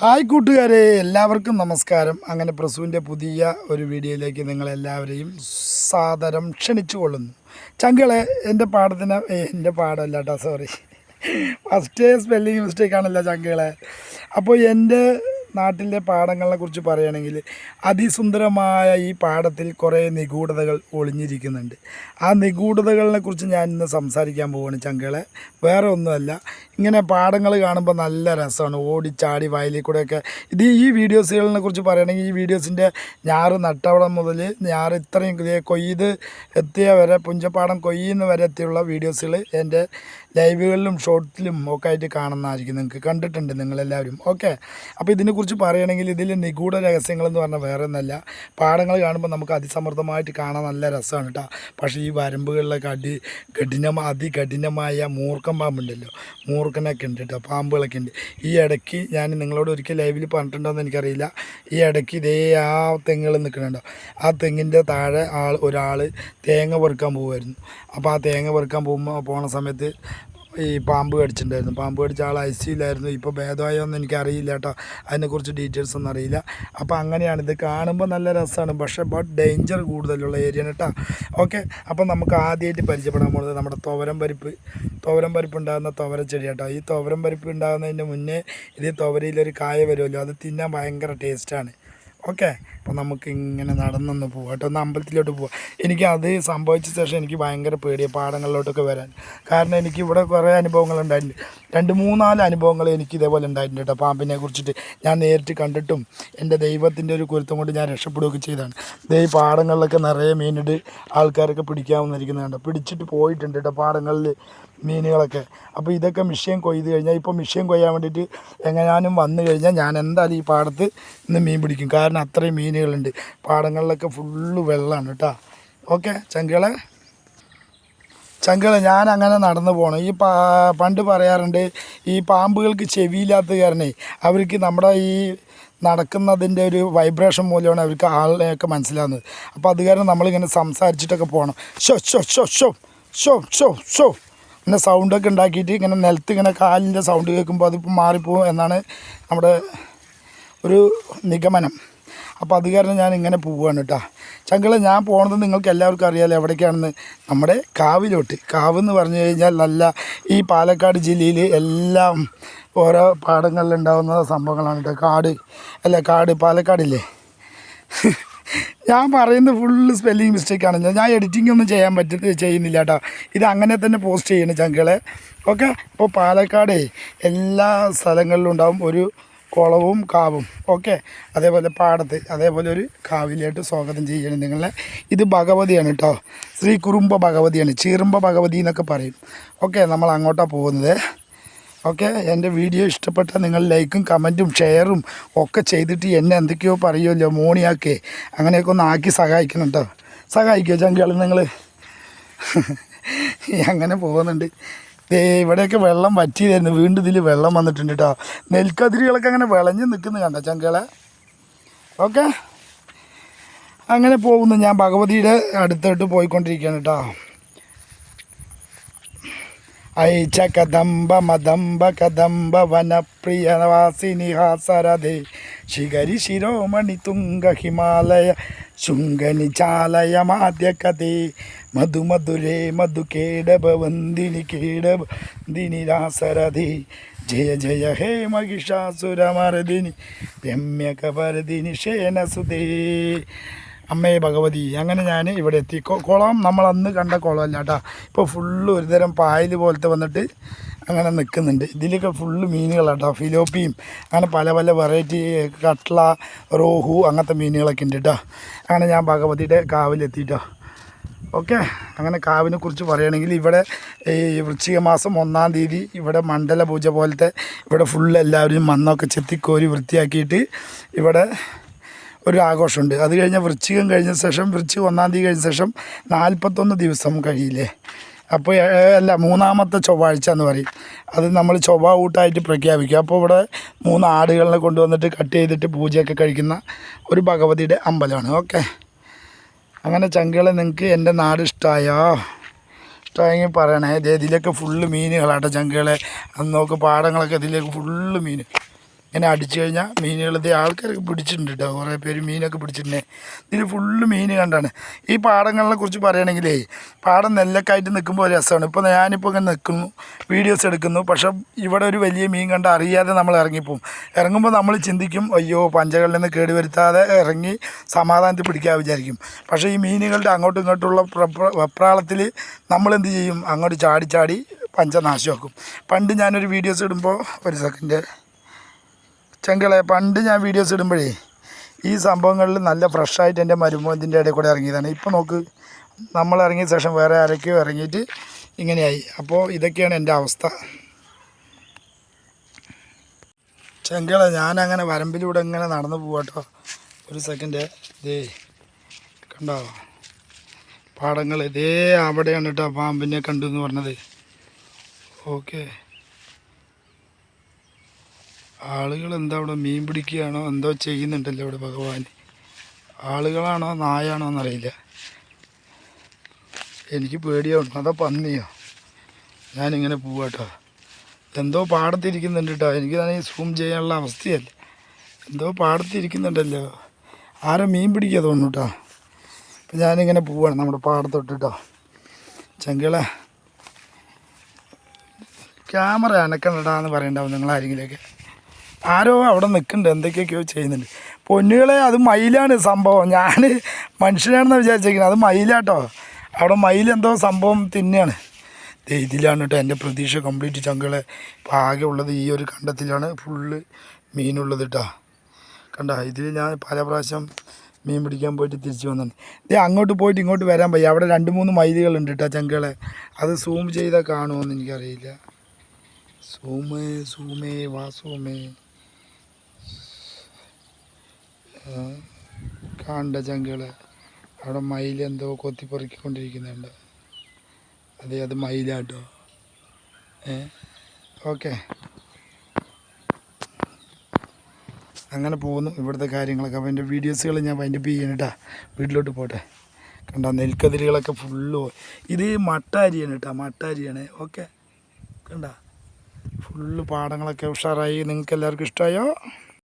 Hi കൂട്ടുകാരെ എല്ലാവർക്കും നമസ്കാരം. അങ്ങനെ പ്രസുവിന്റെ പുതിയ ഒരു വീഡിയോയിലേക്ക് നിങ്ങളെല്ലാവരെയും സാദരം ക്ഷണിച്ചു കൊള്ളുന്നു ചങ്കളെ എന്റെ പാഠത്തിന് എന്റെ പാടമല്ല കേട്ടോ സോറി ഫസ്റ്റ് സ്പെല്ലിങ് മിസ്റ്റേക്ക് ആണല്ലോ ചങ്കളെ. അപ്പോൾ എന്റെ നാട്ടിലെ പാടങ്ങളെ കുറിച്ച് പറയുകയാണെങ്കിൽ അതിസുന്ദരമായ ഈ പാടത്തിൽ കുറേ നിഗൂഢതകൾ ഒളിഞ്ഞിരിക്കുന്നുണ്ട്. ആ നിഗൂഢതകളെ കുറിച്ച് ഞാൻ ഇന്ന് സംസാരിക്കാൻ പോവാണ് ചങ്കളെ. വേറെ ഒന്നുമല്ല. ഇങ്ങനെ പാടങ്ങൾ കാണുമ്പോൾ നല്ല രസമാണ്. ഓടിച്ചാടി വയലിൽ കൂടെയൊക്കെ ഇത് ഈ വീഡിയോസുകളിനെ കുറിച്ച് പറയുകയാണെങ്കിൽ ഈ വീഡിയോസിന്റെ ഞാറ് നട്ടവടം മുതൽ ഞാറ് ഇത്രയും കൊയ്ത് എത്തിയ വരെ പുഞ്ചപ്പാടം കൊയ്യുന്ന വരെ എത്തിയുള്ള വീഡിയോസുകൾ എന്റെ ലൈവുകളിലും ഷോർട്ടിലും ഒക്കെ ആയിട്ട് കാണുന്നതായിരിക്കും. നിങ്ങൾക്ക് കണ്ടിട്ടുണ്ട് നിങ്ങളെല്ലാവരും. ഓക്കെ. അപ്പോൾ ഇതിനെക്കുറിച്ച് പറയുകയാണെങ്കിൽ ഇതിൽ നിഗൂഢ രഹസ്യങ്ങളെന്ന് പറഞ്ഞാൽ വേറെ ഒന്നല്ല. പാടങ്ങൾ കാണുമ്പോൾ നമുക്ക് അതിസമൃദ്ധമായിട്ട് കാണാൻ നല്ല രസമാണ് കേട്ടോ. പക്ഷേ ഈ വരമ്പുകളിലൊക്കെ അടി കഠിന അതികഠിനമായ മൂർക്കം പാമ്പുണ്ടല്ലോ. മൂർക്കനൊക്കെ ഉണ്ട് കേട്ടോ പാമ്പുകളൊക്കെ ഉണ്ട്. ഈ ഇടയ്ക്ക് ഞാൻ നിങ്ങളോട് ഒരിക്കൽ ലൈവിൽ പറഞ്ഞിട്ടുണ്ടോയെന്ന് എനിക്കറിയില്ല. ഈ ഇടയ്ക്ക് ഇതേ ആ തെങ്ങുകൾ നിൽക്കുന്നുണ്ടോ. ആ തെങ്ങിന്റെ താഴെ ആൾ ഒരാൾ തേങ്ങ പെറുക്കാൻ പോകുമായിരുന്നു അപ്പോൾ ആ തേങ്ങ പെറുക്കാൻ പോകുമ്പോൾ പോണ സമയത്ത് ഈ പാമ്പ് കടിച്ചിട്ടുണ്ടായിരുന്നു. പാമ്പ് കടിച്ച ആൾ ഐ സിയിലായിരുന്നു ഇപ്പോൾ ഭേദമായോ എന്ന് എനിക്കറിയില്ല കേട്ടോ അതിനെക്കുറിച്ച് ഡീറ്റെയിൽസ് ഒന്നും അറിയില്ല. അപ്പോൾ അങ്ങനെയാണ്. ഇത് കാണുമ്പോൾ നല്ല രസമാണ് പക്ഷേ ബട്ട് ഡേഞ്ചർ കൂടുതലുള്ള ഏരിയയാണ് കേട്ടോ ഓക്കെ അപ്പോൾ നമുക്ക് ആദ്യമായിട്ട് പരിചയപ്പെടാൻ പോകുന്നത് നമ്മുടെ തോവരം പരിപ്പ്. തോവരം പരിപ്പ് ഉണ്ടാകുന്ന തോവര ചെടി കേട്ടോ ഈ തോവരം പരിപ്പ് ഉണ്ടാകുന്നതിന്റെ മുന്നേ ഇത് തോവരയിലൊരു കായ വരുമല്ലോ. അത് തിന്നാൻ ഭയങ്കര ടേസ്റ്റാണ് ഓക്കെ. അപ്പോൾ നമുക്ക് ഇങ്ങനെ നടന്നൊന്ന് പോവാം. കേട്ടോ ഒന്ന് അമ്പലത്തിലോട്ട് പോവാം. എനിക്ക് അത് സംഭവിച്ച ശേഷം എനിക്ക് ഭയങ്കര പേടിയാണ് പാടങ്ങളിലോട്ടൊക്കെ വരാൻ. കാരണം എനിക്ക് ഇവിടെ കുറേ അനുഭവങ്ങൾ ഉണ്ടായിട്ടുണ്ട്. രണ്ട് മൂന്നാൽ അനുഭവങ്ങൾ എനിക്ക് ഇതേപോലെ ഉണ്ടായിട്ടുണ്ട് കേട്ടോ. പാമ്പിനെ കുറിച്ചിട്ട് ഞാൻ നേരിട്ട് കണ്ടിട്ടും എന്റെ ദൈവത്തിന്റെ ഒരു കുരുത്തം കൊണ്ട് ഞാൻ രക്ഷപ്പെടുകയൊക്കെ ചെയ്തതാണ്. ദേ ഈ പാടങ്ങളിലൊക്കെ നിറയെ മീനിട്ട് ആൾക്കാരൊക്കെ പിടിക്കാമെന്നിരിക്കുന്നത് കണ്ടോ പിടിച്ചിട്ട് പോയിട്ടുണ്ട് കേട്ടോ പാടങ്ങളിൽ മീനുകളൊക്കെ. അപ്പോൾ ഇതൊക്കെ മിഷ്യൻ കൊയ്ത് കഴിഞ്ഞാൽ ഇപ്പോൾ മിഷ്യൻ കൊയ്യാൻ വേണ്ടിയിട്ട് എങ്ങനെയാനും വന്നു കഴിഞ്ഞാൽ ഞാൻ എന്തായാലും ഈ പാടത്ത് ഇന്ന് മീൻ പിടിക്കും. കാരണം അത്രയും മീനുകളുണ്ട്. പാടങ്ങളിലൊക്കെ ഫുള്ള് വെള്ളമാണ് കേട്ടോ. ഓക്കെ ചങ്കളെ ചങ്കളെ ഞാൻ അങ്ങനെ നടന്നു പോകണം ഈ പാ പണ്ട് പറയാറുണ്ട് ഈ പാമ്പുകൾക്ക് ചെവിയില്ലാത്ത കാരണേ അവർക്ക് നമ്മുടെ ഈ നടക്കുന്നതിന്റെ ഒരു വൈബ്രേഷൻ മൂലമാണ് അവർക്ക് ആളിനെയൊക്കെ മനസ്സിലാകുന്നത് അപ്പോൾ അത് കാരണം നമ്മളിങ്ങനെ സംസാരിച്ചിട്ടൊക്കെ പോകണം ഷോ ഷോ ഷോ ഷോ ഷോ ഷോ ഷോ ഇങ്ങനെ സൗണ്ടൊക്കെ ഉണ്ടാക്കിയിട്ട് ഇങ്ങനെ നിലത്ത് ഇങ്ങനെ കാലിന്റെ സൗണ്ട് കേൾക്കുമ്പോൾ അതിപ്പോൾ മാറിപ്പോകും എന്നാണ് നമ്മുടെ ഒരു നിഗമനം. അപ്പോൾ അത് കാരണം ഞാൻ ഇങ്ങനെ പോവുകയാണ് കേട്ടോ ചങ്കള ഞാൻ പോണത് നിങ്ങൾക്ക് എല്ലാവർക്കും അറിയാമല്ലോ എവിടേക്കാണെന്ന്. നമ്മുടെ കാവിലോട്ട്. കാവ് എന്ന് പറഞ്ഞു കഴിഞ്ഞാൽ നല്ല ഈ പാലക്കാട് ജില്ലയിൽ എല്ലാം ഓരോ പാടങ്ങളിലുണ്ടാകുന്ന സംഭവങ്ങളാണ് കേട്ടോ കാട്. അല്ല കാട്. പാലക്കാടില്ലേ? ഞാൻ പറയുന്നത് ഫുള്ള് സ്പെല്ലിങ് മിസ്റ്റേക്കാണ് ഞാൻ ഞാൻ എഡിറ്റിംഗ് ഒന്നും ചെയ്യാൻ പറ്റ ചെയ്യുന്നില്ല കേട്ടോ ഇത് അങ്ങനെ തന്നെ പോസ്റ്റ് ചെയ്യണം ചങ്കളെ. ഓക്കെ ഇപ്പോൾ പാലക്കാടേ എല്ലാ സ്ഥലങ്ങളിലും ഉണ്ടാവും ഒരു കുളവും കാവും. ഓക്കെ? അതേപോലെ പാടത്ത് അതേപോലെ ഒരു കാവിലായിട്ട് സ്വാഗതം ചെയ്യണം നിങ്ങളെ. ഇത് ഭഗവതിയാണ് കേട്ടോ ശ്രീ കുറുമ്പ ഭഗവതിയാണ്. ചീറുമ്പ ഭഗവതി എന്നൊക്കെ പറയും. ഓക്കെ നമ്മൾ അങ്ങോട്ടാണ് പോകുന്നത്. ഓക്കെ എന്റെ വീഡിയോ ഇഷ്ടപ്പെട്ട നിങ്ങൾ ലൈക്കും കമന്റും ഷെയറും ഒക്കെ ചെയ്തിട്ട് എന്നെ എന്തൊക്കെയോ പറയുമല്ലോ മോണിയാക്കേ. അങ്ങനെയൊക്കെ ഒന്ന് ആക്കി സഹായിക്കണം കേട്ടോ സഹായിക്കുമോ ചങ്കാൾ നിങ്ങൾ അങ്ങനെ പോകുന്നുണ്ട്. ഇവിടെയൊക്കെ വെള്ളം വറ്റിയതായിരുന്നു. വീണ്ടും ഇതിൽ വെള്ളം വന്നിട്ടുണ്ട് കേട്ടോ നെൽക്കതിരികളൊക്കെ അങ്ങനെ വിളഞ്ഞ് നിൽക്കുന്നു കണ്ടോ ചങ്കളെ ഓക്കെ. അങ്ങനെ പോകുന്നു. ഞാൻ ഭഗവതിയുടെ അടുത്തോട്ട് പോയിക്കൊണ്ടിരിക്കുകയാണ് കേട്ടോ ഐച്ച കദംബ മദംബ കദംബ വനപ്രിയവാസിനി ഹാസരഥേ ശിഖരി ശിരോമണി തുംഗ ഹിമാലയ ശുംഗനി ചാലയ മാദ്യകഥേ മധുമധുരേ മധു കേടഭവന്തിനി കേടഭന്തിനി രാസരഥേ ജയ ജയ ഹേ മഹിഷാസുരമർദിനി രമ്യകവർദിനി ശേനസുതേ അമ്മേ ഭഗവതി അങ്ങനെ ഞാൻ ഇവിടെ എത്തി? കുളം. നമ്മൾ അന്ന് കണ്ട കുളമല്ല കേട്ടോ. ഇപ്പോൾ ഫുള്ള് ഒരുതരം പായൽ പോലത്തെ വന്നിട്ട് അങ്ങനെ നിൽക്കുന്നുണ്ട് ഇതിലൊക്കെ ഫുള്ള് മീനുകളാട്ടോ ഫിലോപ്പിയും അങ്ങനെ പല പല വെറൈറ്റി കട്ട്ള റോഹു അങ്ങനത്തെ മീനുകളൊക്കെ ഉണ്ട് കേട്ടോ. അങ്ങനെ ഞാൻ ഭഗവതിയുടെ കാവിലെത്തിയിട്ടോ ഓക്കെ. അങ്ങനെ കാവിനെ കുറിച്ച് പറയുകയാണെങ്കിൽ ഇവിടെ ഈ വൃശ്ചിക മാസം ഒന്നാം തീയതി ഇവിടെ മണ്ഡല പൂജ പോലത്തെ ഇവിടെ ഫുള്ള് എല്ലാവരും മണ്ണൊക്കെ ചെത്തിക്കോരി വൃത്തിയാക്കിയിട്ട് ഇവിടെ ഒരു ആഘോഷമുണ്ട്. അത് കഴിഞ്ഞ വൃശ്ചികം കഴിഞ്ഞ ശേഷം വൃശ്ചികം ഒന്നാം തീയതി കഴിഞ്ഞ ശേഷം നാൽപ്പത്തൊന്ന് ദിവസം കഴിയില്ലേ? അപ്പോൾ അല്ല മൂന്നാമത്തെ ചൊവ്വാഴ്ച എന്ന് പറയും. അത് നമ്മൾ ചൊവ്വ ഊട്ടായിട്ട് പ്രഖ്യാപിക്കും. അപ്പോൾ ഇവിടെ മൂന്ന് ആടുകളെ കൊണ്ടുവന്നിട്ട് കട്ട് ചെയ്തിട്ട് പൂജയൊക്കെ കഴിക്കുന്ന ഒരു ഭഗവതിയുടെ അമ്പലമാണ്. ഓക്കെ. അങ്ങനെ ചങ്കുകളെ നിങ്ങൾക്ക് എന്റെ നാട് ഇഷ്ടമായോ ഇഷ്ടമായെങ്കിൽ പറയണേ. ഇതിലൊക്കെ ഫുള്ള് മീനുകളാട്ടോ ചങ്കുകളെ. അന്ന് നോക്ക് പാടങ്ങളൊക്കെ ഇതിലേക്ക് ഫുള്ള് മീൻ ഇങ്ങനെ അടിച്ചു കഴിഞ്ഞാൽ മീനുകൾ ഇത് ആൾക്കാരൊക്കെ പിടിച്ചിട്ടുണ്ട് കേട്ടോ കുറേ പേര് മീനൊക്കെ പിടിച്ചിട്ടുണ്ട്. ഇതിൽ ഫുള്ള് മീൻ കണ്ടാണ്. ഈ പാടങ്ങളെ കുറിച്ച് പറയുകയാണെങ്കിലേ പാടം നെല്ലക്കായിട്ട് നിൽക്കുമ്പോൾ രസമാണ് ഇപ്പോൾ ഞാനിപ്പോൾ ഇങ്ങനെ നിൽക്കുന്നു വീഡിയോസ് എടുക്കുന്നു. പക്ഷേ ഇവിടെ ഒരു വലിയ മീൻ കണ്ട അറിയാതെ നമ്മൾ ഇറങ്ങിപ്പോവും. ഇറങ്ങുമ്പോൾ നമ്മൾ ചിന്തിക്കും അയ്യോ പഞ്ചകളിൽ നിന്ന് കേടി വരുത്താതെ ഇറങ്ങി സമാധാനത്തിൽ പിടിക്കാൻ വിചാരിക്കും. പക്ഷേ ഈ മീനുകളുടെ അങ്ങോട്ടും ഇങ്ങോട്ടുള്ള വെപ്രാളത്തിൽ നമ്മൾ എന്ത് ചെയ്യും? അങ്ങോട്ട് ചാടി ചാടി പഞ്ച നാശമാക്കും പണ്ട് ഞാനൊരു വീഡിയോസ് ഇടുമ്പോൾ ഒരു സെക്കൻഡ് ചെങ്കളെ പണ്ട് ഞാൻ വീഡിയോസ് ഇടുമ്പോഴേ ഈ സംഭവങ്ങളിൽ നല്ല ഫ്രഷായിട്ട് എന്റെ മരുമോന്റെ ഇടയിൽ കൂടെ ഇറങ്ങിയതാണ്. ഇപ്പോൾ നോക്ക് നമ്മൾ ഇറങ്ങിയ ശേഷം വേറെ ആരൊക്കെയോ ഇറങ്ങിയിട്ട് ഇങ്ങനെയായി. അപ്പോൾ ഇതൊക്കെയാണ് എന്റെ അവസ്ഥ. ചെങ്കളെ ഞാനങ്ങനെ വരമ്പിലൂടെ ഇങ്ങനെ നടന്നു പോവാട്ടോ ഒരു സെക്കൻഡ് ഇതേ കണ്ടോ? പാടങ്ങൾ. ഇതേ അവിടെയാണ് കേട്ടോ പാമ്പിനെ കണ്ടു എന്ന് പറഞ്ഞത്. ഓക്കെ. ആളുകൾ എന്താ അവിടെ മീൻ പിടിക്കുകയാണോ എന്തോ ചെയ്യുന്നുണ്ടല്ലോ ഇവിടെ ഭഗവാൻ. ആളുകളാണോ നായാണോ എന്നറിയില്ല. എനിക്ക് പേടിയാവും അതോ പന്നിയോ. ഞാനിങ്ങനെ പോവാട്ടോ എന്തോ പാടത്തിരിക്കുന്നുണ്ട് കേട്ടോ എനിക്ക് തന്നെ സൂം ചെയ്യാനുള്ള അവസ്ഥയല്ല. എന്തോ പാടത്തിരിക്കുന്നുണ്ടല്ലോ. ആരോ മീൻ പിടിക്കുക തോന്നുന്നു കേട്ടോ അപ്പം ഞാനിങ്ങനെ പോവാണ് നമ്മുടെ പാടത്തോട്ട് കേട്ടോ ചെങ്കള ക്യാമറ അനക്കണ്ടടാന്ന് പറയണ്ടാവും നിങ്ങൾ ആരെങ്കിലുമൊക്കെ ആരോ അവിടെ നിൽക്കുന്നുണ്ട്. എന്തൊക്കെയൊക്കെയോ ചെയ്യുന്നുണ്ട്. പൊന്നുകളെ അത് മയിലാണ് സംഭവം. ഞാൻ മനുഷ്യനാണെന്ന് വിചാരിച്ചേക്കുന്നത് അത് മയിലാട്ടോ. അവിടെ മയിൽ എന്തോ സംഭവം തിന്നെയാണ് ഇതിലാണ് കേട്ടോ എന്റെ പ്രതീക്ഷ കംപ്ലീറ്റ് ചങ്കുകളെ ഇപ്പോൾ ആകെ ഉള്ളത് ഈ ഒരു കണ്ടത്തിലാണ്. ഫുള്ള് മീനുള്ളത് കേട്ടോ. കണ്ട? ഇതിൽ ഞാൻ പല പ്രാവശ്യം മീൻ പിടിക്കാൻ പോയിട്ട് തിരിച്ചു വന്നിട്ടുണ്ട്. ഇതേ അങ്ങോട്ട് പോയിട്ട് ഇങ്ങോട്ട് വരാൻ പയ്യ അവിടെ രണ്ട് മൂന്ന് മൈലുകളുണ്ട് കേട്ടോ ചങ്കുകളെ അത് സൂം ചെയ്താൽ കാണുമോ എന്ന് എനിക്കറിയില്ല. സൂമേ സൂമേ വാ സൂമേ. ആ, കണ്ട ചങ്കൾ അവിടെ മയിൽ എന്തോ കൊത്തിപ്പൊറുക്കിക്കൊണ്ടിരിക്കുന്നുണ്ട്. അതെ അത് മയിലാട്ടോ. ഏ ഓക്കെ. അങ്ങനെ പോകുന്നു. ഇവിടുത്തെ കാര്യങ്ങളൊക്കെ അപ്പോൾ എന്റെ വീഡിയോസുകൾ ഞാൻ വൈൻഡപ്പ് ചെയ്യണം കേട്ടോ വീട്ടിലോട്ട് പോട്ടെ. കണ്ട നെൽക്കതിരുകളൊക്കെ ഫുള്ള് ഇത് മട്ട അരിയാണ് കേട്ടോ മട്ട അരിയാണ് ഓക്കെ. കണ്ട? ഫുള്ള് പാടങ്ങളൊക്കെ ഉഷാറായി. നിങ്ങൾക്ക് എല്ലാവർക്കും ഇഷ്ടമായോ